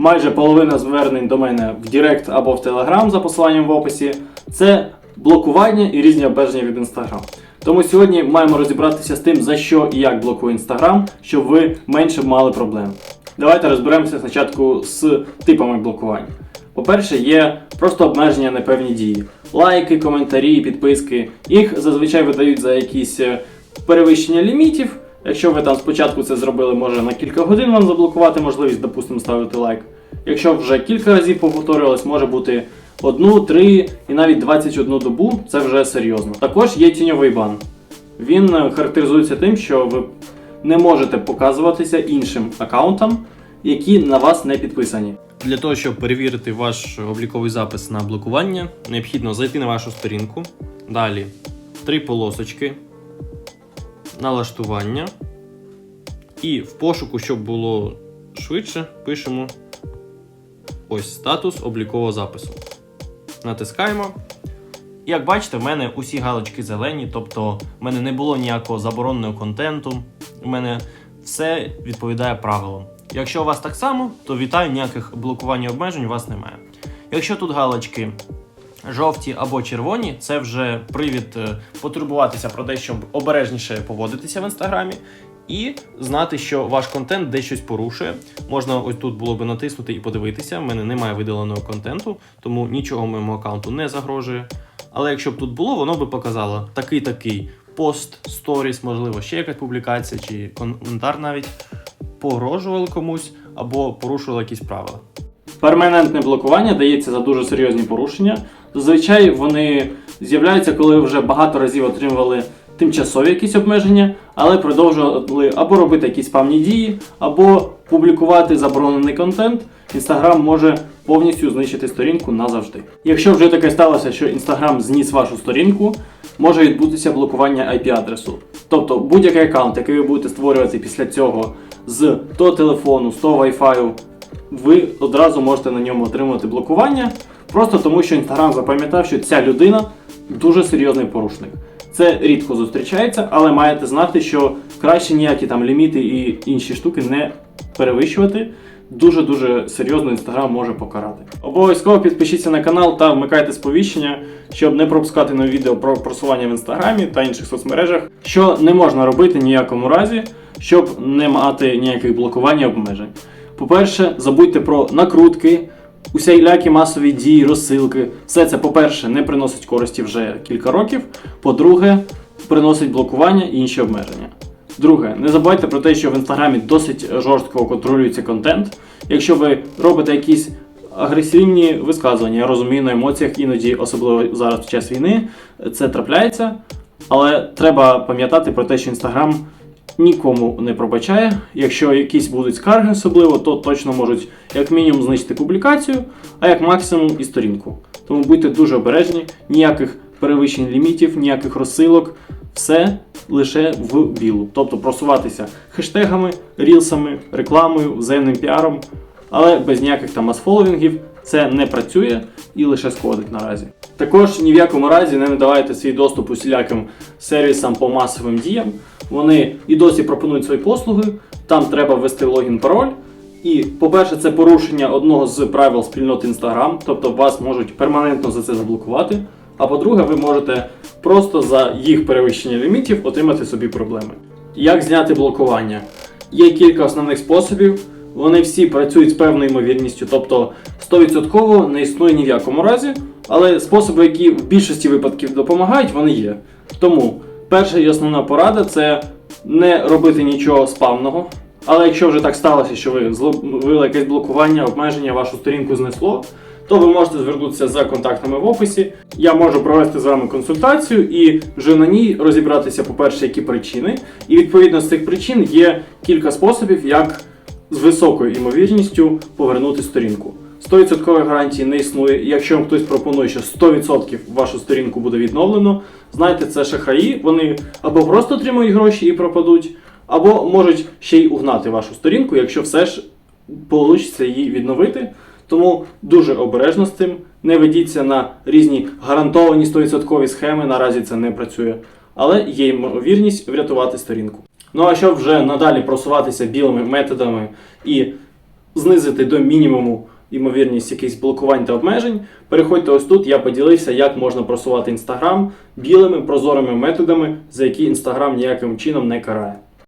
майже половина звернень до мене в Директ або в Телеграм за посиланням в описі, це блокування і різні обмеження від Instagram. Тому сьогодні маємо розібратися з тим, за що і як блокує Instagram, щоб ви менше мали проблем. Давайте розберемося спочатку з типами блокування. По-перше, є просто обмеження на певні дії. Лайки, коментарі, підписки. Їх зазвичай видають за якісь е, перевищення лімітів. Якщо ви там спочатку це зробили, може на кілька годин вам заблокувати можливість, допустимо, ставити лайк. Якщо вже кілька разів повторювалось, може бути одну, три і навіть 21 добу, це вже серйозно. Також є тіньовий бан. Він е, характеризується тим, що ви не можете показуватися іншим аккаунтам, які на вас не підписані. Для того, щоб перевірити ваш обліковий запис на блокування, необхідно зайти на вашу сторінку. Далі три полосочки, налаштування. І в пошуку, щоб було швидше, пишемо ось статус облікового запису. Натискаємо. Як бачите, в мене усі галочки зелені, тобто в мене не було ніякого забороненого контенту. У мене все відповідає правилам. Якщо у вас так само, то вітаю, ніяких блокувань і обмежень у вас немає. Якщо тут галочки жовті або червоні, це вже привід е, потурбуватися про те, щоб обережніше поводитися в інстаграмі. І знати, що ваш контент десь щось порушує. Можна ось тут було би натиснути і подивитися. В мене немає видаленого контенту, тому нічого моєму аккаунту не загрожує. Але якщо б тут було, воно би показало такий-такий пост, сторіс, можливо, ще якась публікація чи коментар навіть погрожували комусь або порушували якісь правила. Перманентне блокування дається за дуже серйозні порушення. Зазвичай вони з'являються, коли вже багато разів отримували тимчасові якісь обмеження, але продовжували або робити якісь спамні дії, або публікувати заборонений контент. Instagram може повністю знищити сторінку назавжди. Якщо вже таке сталося, що Instagram зніс вашу сторінку, може відбутися блокування IP-адресу. Тобто будь-який аккаунт, який ви будете створювати після цього з того телефону, з того Wi-Fi, ви одразу можете на ньому отримати блокування, просто тому що Instagram запам'ятав, що ця людина дуже серйозний порушник. Це рідко зустрічається, але маєте знати, що краще ніякі там ліміти і інші штуки не перевищувати. Дуже-дуже серйозно Instagram може покарати. Обов'язково підпишіться на канал та вмикайте сповіщення, щоб не пропускати нові відео про просування в інстаграмі та інших соцмережах, що не можна робити ніякому разі, щоб не мати ніяких блокувань і обмежень. По-перше, забудьте про накрутки, усілякі масові дії, розсилки. Все це, по-перше, не приносить користі вже кілька років. По-друге, приносить блокування і інші обмеження. Друге, не забувайте про те, що в інстаграмі досить жорстко контролюється контент. Якщо ви робите якісь агресивні висказування, я розумію на емоціях, іноді, особливо зараз в час війни, це трапляється. Але треба пам'ятати про те, що інстаграм нікому не пробачає. Якщо якісь будуть скарги особливо, то точно можуть як мінімум знищити публікацію, а як максимум і сторінку. Тому будьте дуже обережні, ніяких перевищень лімітів, ніяких розсилок, все лише в білу. Тобто просуватися хештегами, рілсами, рекламою, взаємним піаром, але без ніяких там масфоловінгів це не працює і лише шкодить наразі. Також ні в якому разі не надавайте свій доступ усіляким сервісам по масовим діям. Вони і досі пропонують свої послуги, там треба ввести логін пароль. І, по-перше, це порушення одного з правил спільноти Instagram, тобто вас можуть перманентно за це заблокувати. А по-друге, ви можете просто за їх перевищення лімітів отримати собі проблеми. Як зняти блокування? Є кілька основних способів. Вони всі працюють з певною ймовірністю, тобто 100% не існує ні в якому разі, але способи, які в більшості випадків допомагають, вони є. Тому перша і основна порада це не робити нічого спавного. Але якщо вже так сталося, що ви зловили якесь блокування, обмеження, вашу сторінку знесло, то ви можете звернутися за контактами в описі. Я можу провести з вами консультацію і вже на ній розібратися, по-перше, які причини. І відповідно з цих причин є кілька способів, як з високою ймовірністю повернути сторінку. 100% гарантії не існує. І Якщо вам хтось пропонує, що 100% вашу сторінку буде відновлено, знайте, це шахраї. Вони або просто отримують гроші і пропадуть, або можуть ще й угнати вашу сторінку, якщо все ж вийде її відновити. Тому дуже обережно з цим. Не ведіться на різні гарантовані 100% схеми. Наразі це не працює, але є ймовірність врятувати сторінку. Ну а щоб вже надалі просуватися білими методами і знизити до мінімуму ймовірність якихось блокувань та обмежень, переходьте ось тут. Я поділився, як можна просувати Інстаграм білими прозорими методами, за які Інстаграм ніяким чином не карає.